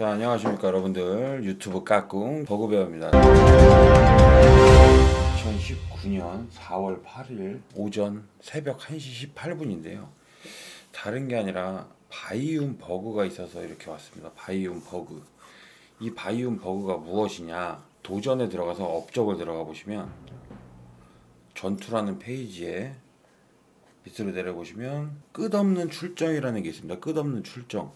자 안녕하십니까 여러분들. 유튜브 까꿍 버그배우입니다. 2019년 4월 8일 오전 새벽 1시 18분인데요. 다른 게 아니라 바이움 버그가 있어서 이렇게 왔습니다. 바이움 버그. 이 바이움 버그가 무엇이냐? 도전에 들어가서 업적을 들어가 보시면 전투라는 페이지에 밑으로 내려보시면 끝없는 출정이라는 게 있습니다. 끝없는 출정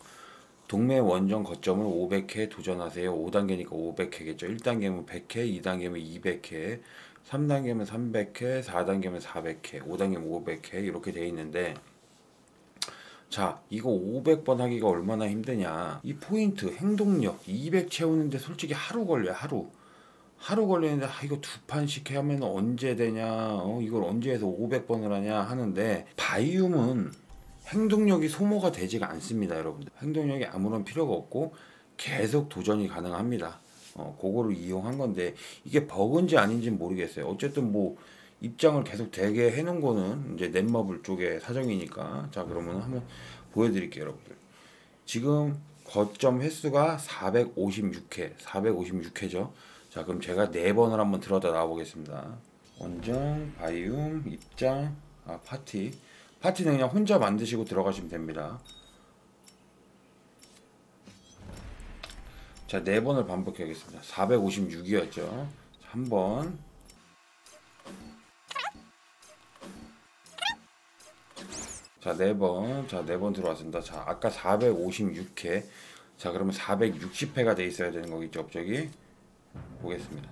동매 원정 거점을 500회 도전하세요. 5단계니까 500회겠죠. 1단계면 100회, 2단계면 200회, 3단계면 300회, 4단계면 400회, 5단계면 500회 이렇게 돼 있는데 자, 이거 500번 하기가 얼마나 힘드냐. 이 포인트, 행동력 200 채우는데 솔직히 하루 걸려요. 하루. 하루 걸리는데 아, 이거 두 판씩 하면 언제 되냐. 어, 이걸 언제 해서 500번을 하냐 하는데 바이움은 행동력이 소모가 되지가 않습니다, 여러분들. 행동력이 아무런 필요가 없고 계속 도전이 가능합니다. 어, 그거를 이용한 건데 이게 버그인지 아닌지 모르겠어요. 어쨌든 뭐 입장을 계속 되게 해놓은 거는 이제 넷마블 쪽의 사정이니까 자 그러면 한번 보여드릴게요, 여러분들. 지금 거점 횟수가 456회, 456회죠. 자 그럼 제가 네 번을 한번 들어다 놔보겠습니다. 원정, 바이움, 입장, 아 파티. 파티는 그냥 혼자 만드시고 들어가시면 됩니다. 자, 네 번을 반복하겠습니다. 456이었죠. 한 번. 자, 네 번. 자, 네 번 들어왔습니다. 자, 아까 456회. 자, 그러면 460회가 돼 있어야 되는 거겠죠, 업적이. 보겠습니다.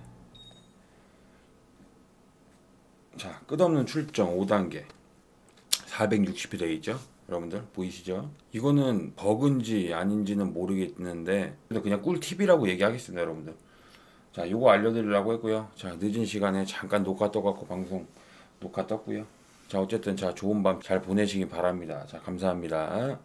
자, 끝없는 출정 5단계. 460이 되어 있죠. 여러분들 보이시죠? 이거는 버그인지 아닌지는 모르겠는데 그냥 꿀팁이라고 얘기하겠습니다, 여러분들. 자, 요거 알려드리려고 했고요. 자, 늦은 시간에 잠깐 녹화 떠갖고 방송 녹화 떴고요. 자, 어쨌든 자 좋은 밤 잘 보내시기 바랍니다. 자, 감사합니다.